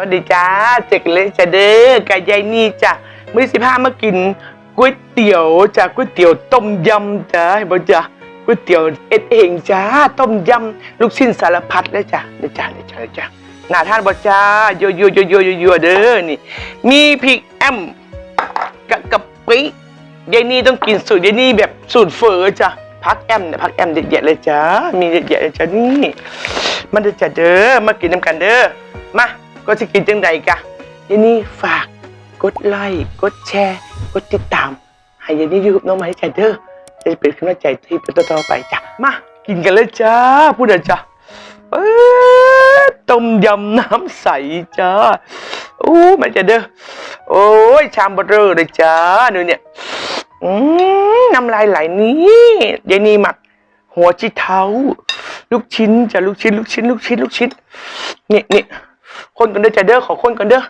วัสดีจ้าเจ๊กเล็กจะเด้อก่ยายนี่จ้ะมื้อสิบห้ามากินก๋วยเตี๋ยวจ้ะก๋วยเตี๋ยวต้มยำจ้าเห็นบ่จ้ะก๋วยเตี๋ยวเอ็ดเองจ้าต้มยำลูกชิ้นสารพัดเลยจ้ะเด้อจ้าเด้อจ้าเด้อจ้าน่าทานบ่จ้าโยโยโยโยโยโยเด้อนี่ มีพริกแอมกับกะปิยายนี่ต้องกินสูตรยายนี่แบบสูตรเฝอจ้ะพักแอมเนี่ยพักแอมเด็ดๆเลยจ้ามีเด็ดๆเลยจ้านี่ มันจะจัดเด้อมากินน้ำกันเด้อมา ก็จะกินจังใดกะยายนี่ฝากกดไลค์กดแชร์ กดติดตาม ให้ยายนี่อยูกับน้องไม้จัดเด้อจะเป็นกำลังใจที่เป็นต่อๆไปจ้ะมากินกันเลยจ้าพูดเด้อจ้ะเอ้ยต้มยำน้ำใสจ้าโอ้มันจะเด้อโอ้ยชามเบอร์เรอเลยจ้าดูเนี่ยอืมน้ำลายไหลนี่ยายนี่หมัก หัวจิเท้า ลูกชิ้นจ้ะลูกชิ้น ลูกชิ้น ลูกชิ้น ลูกชิ้นเนี่ยเนี่ย คนกันเด้อจะเด้อขอคนกันเด้อ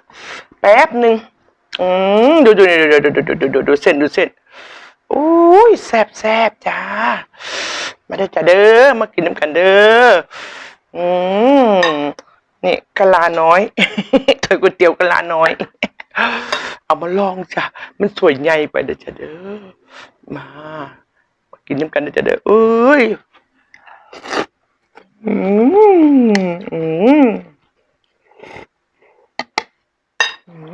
แป๊บหนึ่งอืมดูดูดูดูดูดูดูดูดูเส้นดูเส้นโอ้ยแซบแซบจ้ามาเด้อจ้ะเด้อมากินน้ำกันเด้ออืมนี่กะลาน้อยเคยก๋วยเตี๋ยวกะลาน้อย เอามาลองจ้ะมันสวยใหญ่ไปเด้อจ้ะเด้อมามากินน้ำกันเด้อจ้ะเด้อเอ้ยอืมอืมอืมอืม สุ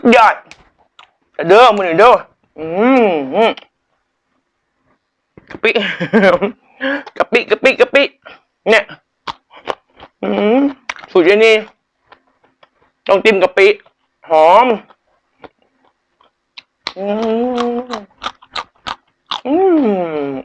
ดยอดเด้อมือนี่เด้ออืมกะปิกะปิกะปิกะปิเนี่ยอืมสูตรนี้ต้องจิ้มกะปิ หอม อืม Mm.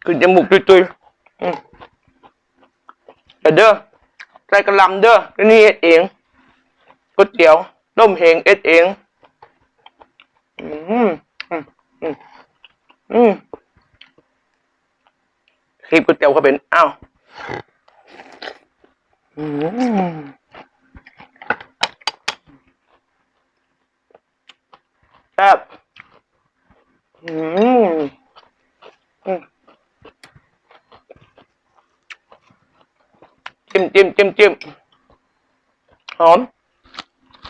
Cứ cho một chút tôi Để đưa Đây cái làm đưa, Cái này hết yên Có chiều Đông hiện hết yên Ừ คลิปก๋วยเตี๋ยวเขาเป็นอ้าวแซ่บอืมจิ้มจิ้มจิ้มจิ้มหอม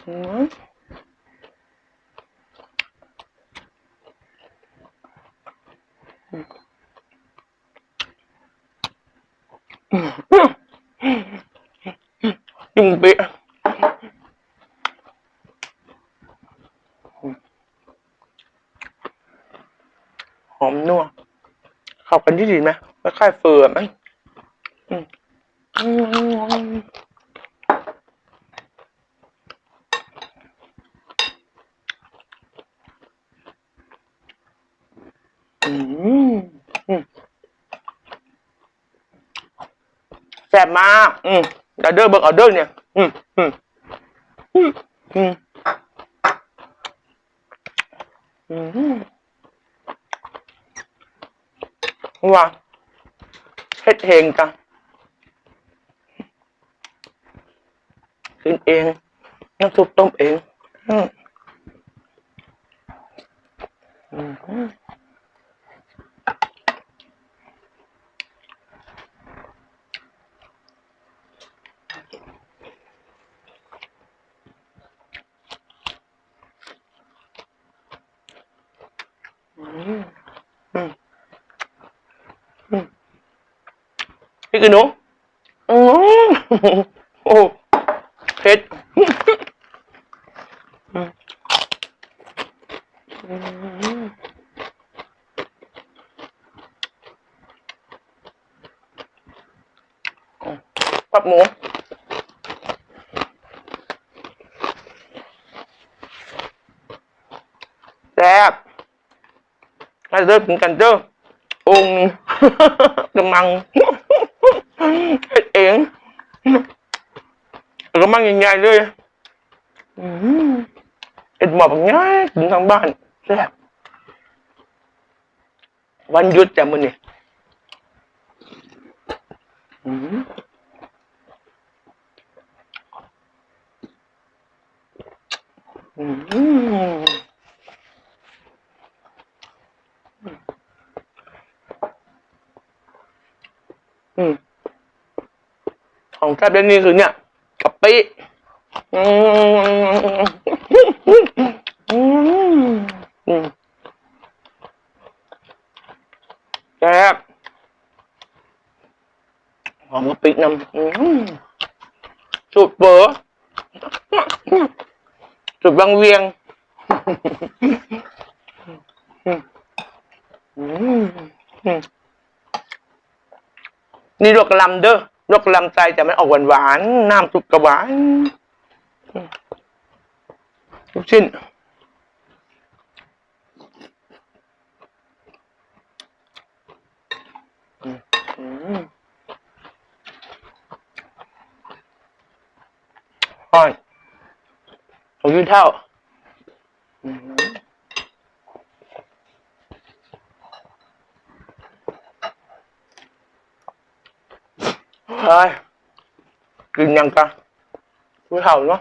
อืม จุงปิหอมนัวเข้ากันที่ดีไหมคล้ายเฟือไหมอืมอืมแซ่บมาก อืม đã đưa bậc ở đơn nè ừ, ừ. Ừ. Ừ. Ừ. Wow. hết hiền cả yên yên nó thuộc tôm yên ừ. Ừ. cái ừ. cái nố hết. Bắp muối đẹp. Ai subscribe cho kênh chứ, ôm, Gõ Để เผ็ดเองแล้วก็มันง่ายๆด้วยเอ็ดหมอบง่ายถึงทางบ้านแซ่บวันหยุดแต่มือนี่อืมอืม ของแซ่บเดนนี่คือเนี่ยกะปิแซ่บหอมกะปิน้ำสูตรเบอร์สูตรบางเวียงนี่ลวกลำเด้อ ลวกลำใจแต่มันออกหวานหวานน้ำซุปกระหวานอืมลูกชิ้นอ่อนผมยืดเท่า อืม เฮ้ยกินยังกะยืดเท่าเนาะ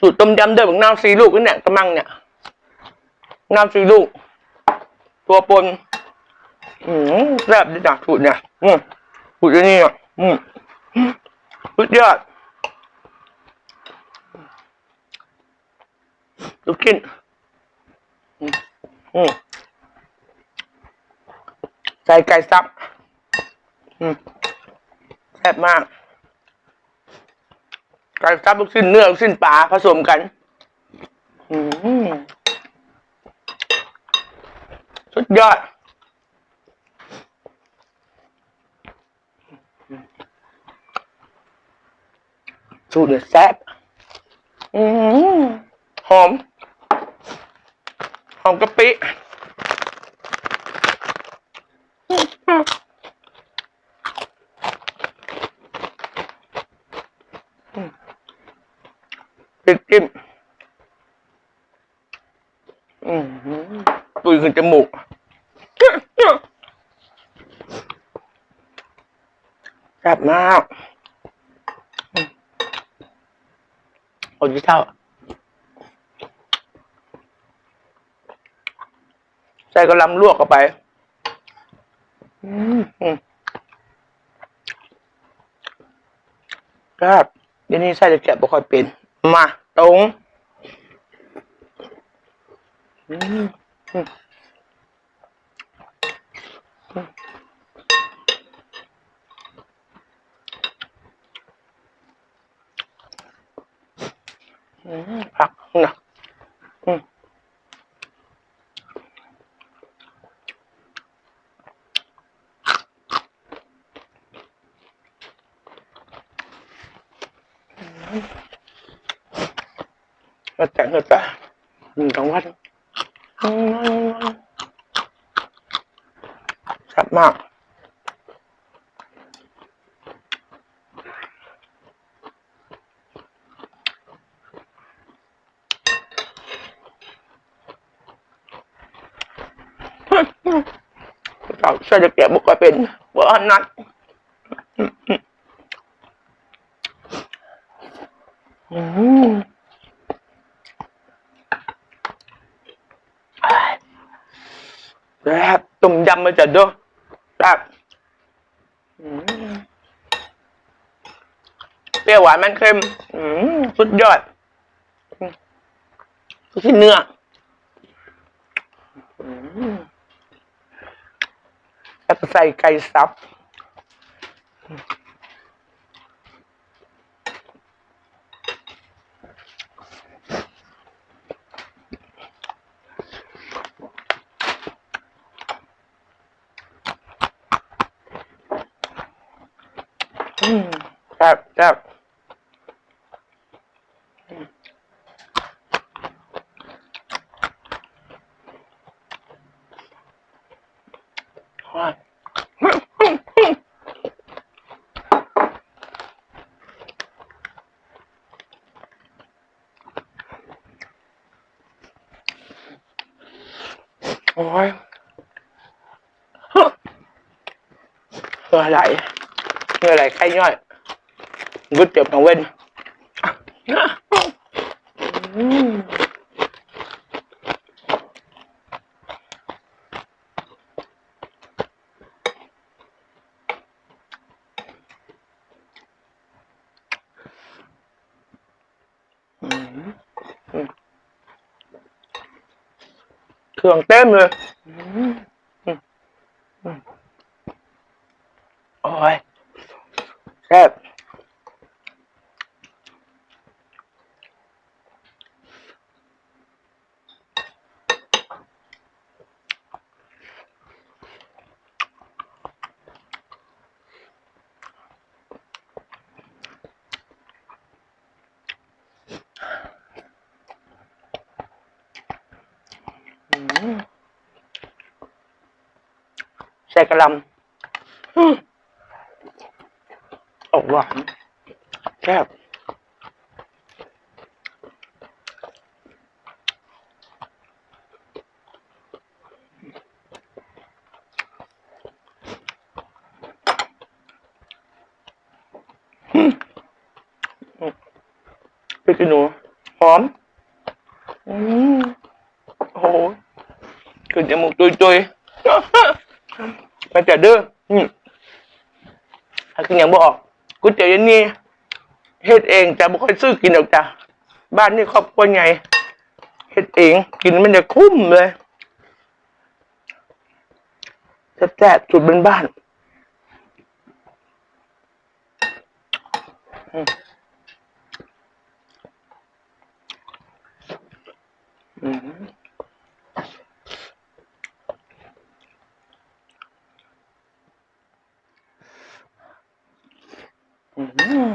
สูตรต้มยำเด้อบักน้ำซีลูกนี่เนี่ยกระมังเนี่ยน้ำซีลูก ตัวปน อืมแซ่บดีจ้ะสูตรเนี่ย อืมสูตรนี้อะอืมสุดยอดลูกชิ้นอืม ส่ไก่ซับแซ่บมาก ไก่ซับลูกชิ้นเนื้อลูกชิ้นปลาผสมกันสุดยอดสูตรเด็ดแซ่บหอม หอมกะปิอืมพริก จิ้มอืมตุยขึ้นจมูกแซ่บมากโอ้ยเท่าใส่กระหลำลวกเข้าไปอืมอืมครับเดี๋ยวนี้ใส่จะแกะบ่ค่อยเป็น มา ตรงอืมอืมอืมผั ก็แต่งก็แต่หนึ่งสองวันอืมแซ่บมากเราใส่จะแกะบุกก็เป็นบ่อนนั้นอืม แรบต้มยำมาจัดด้วยแรบเปรี้ยวหวานมันเค็มสุดยอดทุกชิ้นเนื้อแล้วก็ใส่ไก่สับ อืม แซ่บแซ่บอืมว้ายโอ้ยเหงื่อไหลเหงื่อไหลใครย่อย ก๋วยเตี๋ยวของเว้นอืมอืมอืมเครื่องเต็มเลย 35 hmm. Allah Kẹp Biết cái nữa Hóm. Ừ. Ôi Cứ để một tươi tươi. วาแซ่เด้อถ้ากินอย่างบออกก๋วยเตี๋ยวยันนี่เฮ็ดเองจ้ะบ่ค่อยซื้อกินหรอกจ้ะบ้านนี่ครอบครัวใหญ่เฮ็ดเอง กินมันจะคุ้มเลยแซ่บๆสุดเป็นบ้านอืม อืมอืม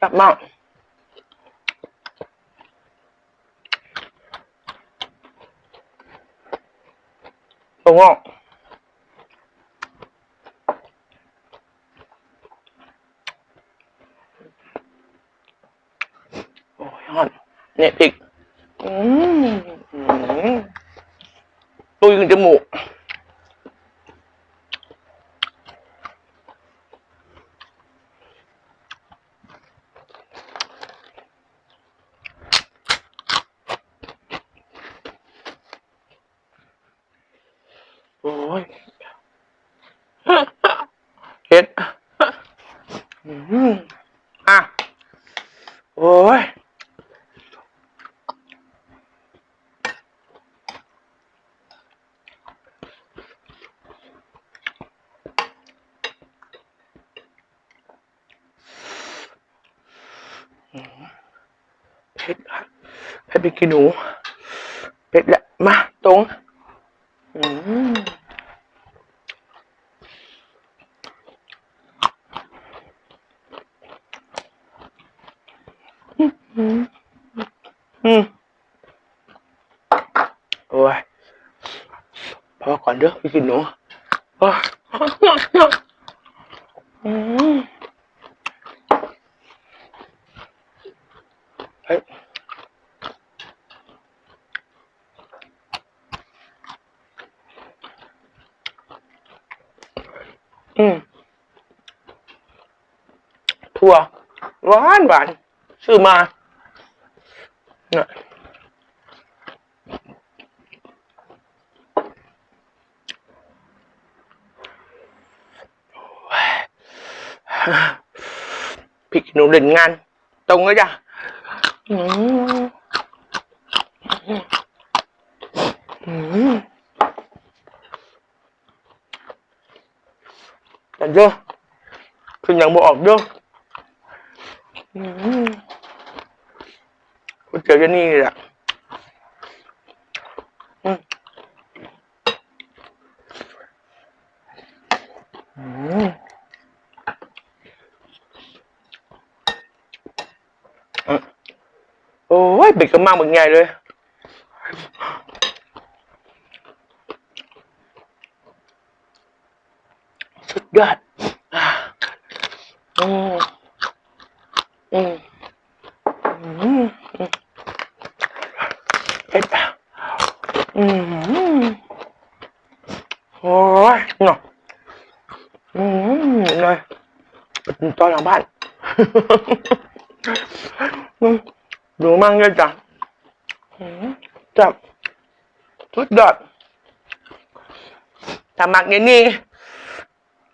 จับมากตรงออกโอ้ยฮอน เนี่ยพริกอืมอืมตุยขึ้นจมูก โอ้ยเฮ็ดอืมอะ โอ้ย เผ็ดอะ เผ็ดไปกินหนูเผ็ดละมาตรงอืมอืมโอ้ยพอก่อนเด้อไปกินหนูโอ้ยอืมเฮ้ย อืม ถั่วหวานหวานซื้อมาน่ะโอ้ยพริกหนูเด่นงาน ตรงเลยจ้ะอืมอืมแต่เด้อคือยังบ่ออกเด้ออืมก๋วย เตี๋ยวเจะนี่แหละโอ้ยเบ็ดกระมังเหมือนไงเลย สุดยอดอ่าอื ผ็ดอืม โอ้ยเนาะอืมหน่อยตอนหลังบ้านอืมดูมั่งเลยจ้ะอืมจับทุดดอดถ้ามักอย่างนี้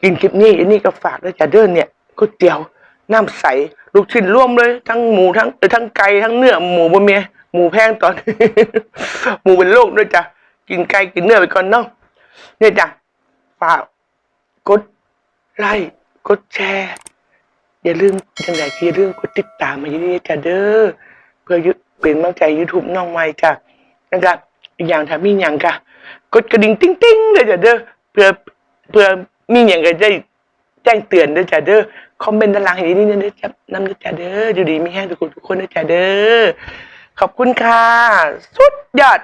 กินคลิปนี้อันนี้ก็ฝากด้วยจ้ะเด้อเนี่ยก๋วยเตี๋ยวน้ำใส ลูกชิ้นร่วมเลย ทั้งหมูทั้งทั้งไก่ทั้งเนื้อหมูบะเมียหมูแพงตอน หมูเป็นโรคด้วยจ้ะกินไก่กินเนื้อไปก่อนเนาะ เนี่ยจ้ะฝากกดไลค์กดแชร์ อย่าลืมจังไหนคืออย่าลืมกดติดตามมาอย่างนี้จ้ะเด้อเพื่อยึดเป็นกำลังใจยูทูบน้องใหม่จ้ะนะครับอีกอย่างถ้ามีอย่างกะกดกระดิ่งติ้งติ้งๆเลยจ้ะเด้อเพื่อเพื่อมีอย่างก็ได้แจ้งเตือนด้วยจ้ะเด้อคอมเมนต์ด้านล่างอย่างนี้นะจ๊ะนำด้วยจ้ะเด้ออยู่ดีมีแห้งทุกคนทุกคนด้วยจ้ะเด้อขอบคุณค่ะ สุดยอด